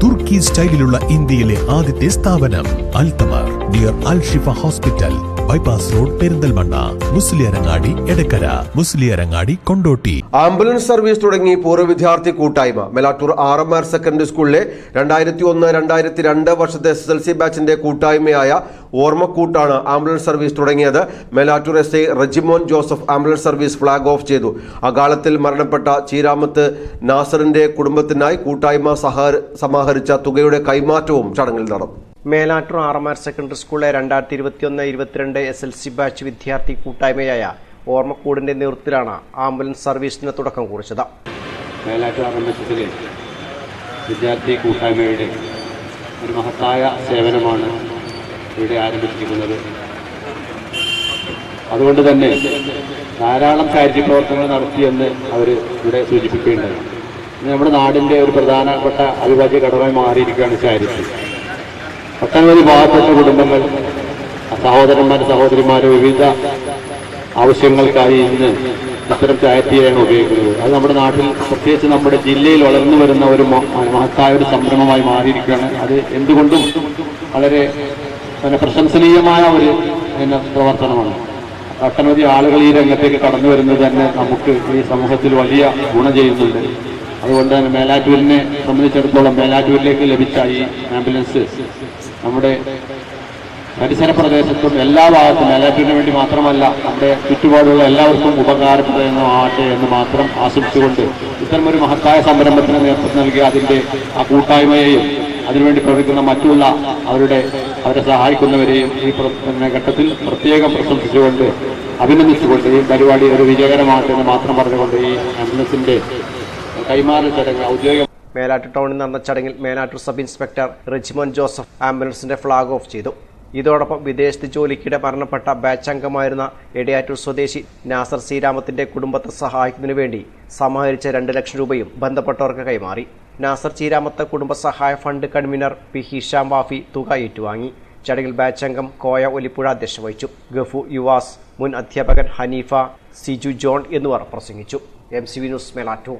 തുർക്കി സ്റ്റൈലിലുള്ള ഇന്ത്യയിലെ ആദ്യത്തെ സ്ഥാപനം അൽത്തമാർ dear Al Shifa hospital bypass road Perinthalmanna Musliyarangadi Edakkara Musliyarangadi Kondotty ambulance service തുടങ്ങി പൂർവ വിദ്യാർത്ഥി കൂട്ടായ്മ. Melattur R M R secondary സ്കൂളിലെ രണ്ടായിരത്തി ഒന്ന് രണ്ടായിരത്തി രണ്ട് വർഷത്തെ എസ് എൽ സി ബാച്ചിന്റെ കൂട്ടായ്മയായ ഓർമ്മക്കൂട്ടാണ് ആംബുലൻസ് സർവീസ് തുടങ്ങിയത്. Melattur S I Rejimon Joseph ambulance service flag off ചെയ്തു. അകാലത്തിൽ മരണപ്പെട്ട ചീരാമത്ത് നാസറിന്റെ കുടുംബത്തിനായി കൂട്ടായ്മ സഹ- സമാഹരിച്ച തുകയുടെ കൈമാറ്റവും ചടങ്ങിൽ നടന്നു. മേലാറ്റൂർ ആർ സെക്കൻഡറി സ്കൂളിലെ രണ്ടായിരത്തി ഇരുപത്തിയൊന്ന് ഇരുപത്തിരണ്ട് എസ് എൽ സി ബാച്ച് വിദ്യാർത്ഥി കൂട്ടായ്മയായ ഓർമ്മക്കൂടിന്റെ നേതൃത്വത്തിലാണ് ആംബുലൻസ് സർവീസിന് തുടക്കം കുറിച്ചത്. മേലാറ്റൂർ ആർ എം എസ് എസിലെ വിദ്യാർത്ഥി കൂട്ടായ്മയുടെ ഒരു മഹത്തായ സേവനമാണ് ഇവിടെ ആരംഭിച്ചിരിക്കുന്നത്. അതുകൊണ്ട് തന്നെ ധാരാളം കാര്യപ്രവർത്തനങ്ങൾ പ്രവർത്തനങ്ങൾ നടത്തിയെന്ന് അവർ ഇവിടെ സൂചിപ്പിക്കേണ്ടത് നമ്മുടെ നാടിന്റെ ഒരു പ്രധാനപ്പെട്ട അവിഭാജ്യ ഘടകമായി മാറിയിരിക്കുകയാണ് ചാരിറ്റി. ഒട്ടനവധി പാവപ്പെട്ട കുടുംബങ്ങൾ സഹോദരന്മാർ സഹോദരിമാർ വിവിധ ആവശ്യങ്ങൾക്കായി ഇന്ന് ഇത്തരം ചായറ്റിയാണ് ഉപയോഗിക്കുന്നത്. അത് നമ്മുടെ നാട്ടിൽ പ്രത്യേകിച്ച് നമ്മുടെ ജില്ലയിൽ വളർന്നു വരുന്ന ഒരു മഹത്തായ ഒരു സംരംഭമായി മാറിയിരിക്കുകയാണ്. അത് എന്തുകൊണ്ടും വളരെ പിന്നെ പ്രശംസനീയമായ ഒരു പിന്നെ പ്രവർത്തനമാണ്. ഒട്ടനവധി ആളുകൾ ഈ രംഗത്തേക്ക് കടന്നു വരുന്നത് തന്നെ നമുക്ക് ഈ സമൂഹത്തിൽ വലിയ ഗുണം ചെയ്യുന്നുണ്ട്. അതുകൊണ്ട് തന്നെ മേലാറ്റൂരിനെ സംബന്ധിച്ചിടത്തോളം മേലാറ്റൂരിലേക്ക് ലഭിച്ച ഈ ആംബുലൻസ് നമ്മുടെ പരിസര പ്രദേശത്തും എല്ലാ ഭാഗത്തും എല്ലാറ്റിനു വേണ്ടി മാത്രമല്ല നമ്മുടെ ചുറ്റുപാടുള്ള എല്ലാവർക്കും ഉപകാരപ്രദമാകട്ടെ എന്ന് മാത്രം ആശംസിച്ചുകൊണ്ട് ഇത്തരമൊരു മഹത്തായ സംരംഭത്തിന് നേതൃത്വം നൽകിയ അതിന്റെ ആ കൂട്ടായ്മയെയും അതിനുവേണ്ടി പ്രവർത്തിക്കുന്ന മറ്റുള്ള അവരുടെ അവരെ സഹായിക്കുന്നവരെയും ഈ ഘട്ടത്തിൽ പ്രത്യേകം പ്രശംസിച്ചുകൊണ്ട് അഭിനന്ദിച്ചുകൊണ്ട് ഈ പരിപാടി ഒരു വിജയകരമാകട്ടെ എന്ന് മാത്രം പറഞ്ഞുകൊണ്ട് ഈ ആംബുലൻസിന്റെ കൈമാറൽ ചടങ്ങ് ഔദ്യോഗിക മേലാറ്റൂർ ടൗണിൽ നടന്ന ചടങ്ങിൽ മേലാറ്റൂർ സബ് ഇൻസ്പെക്ടർ റെജിമോൻ ജോസഫ് ആംബുലൻസിന്റെ ഫ്ളാഗ് ഓഫ് ചെയ്തു. ഇതോടൊപ്പം വിദേശത്ത് ജോലിക്കിടെ മരണപ്പെട്ട ബാച്ച് അംഗമായിരുന്ന എടിയാറ്റൂർ സ്വദേശി നാസർ ശ്രീരാമത്തിന്റെ കുടുംബത്തെ സഹായിക്കുന്നതിനു വേണ്ടി സമാഹരിച്ച രണ്ട് ലക്ഷം രൂപയും ബന്ധപ്പെട്ടവർക്ക് കൈമാറി. നാസർ ശ്രീരാമത്തെ കുടുംബ സഹായ fund convener P Hisham Wafi തുക ഏറ്റുവാങ്ങി. ചടങ്ങിൽ ബാച്ച് അംഗം കോയ ഒലിപ്പുഴ അധ്യക്ഷ വഹിച്ചു. ഗഫു യുവാസ് മുൻ അധ്യാപകൻ ഹനീഫ സിജു ജോൺ എന്നിവർ പ്രസംഗിച്ചു. M C V news Melattur.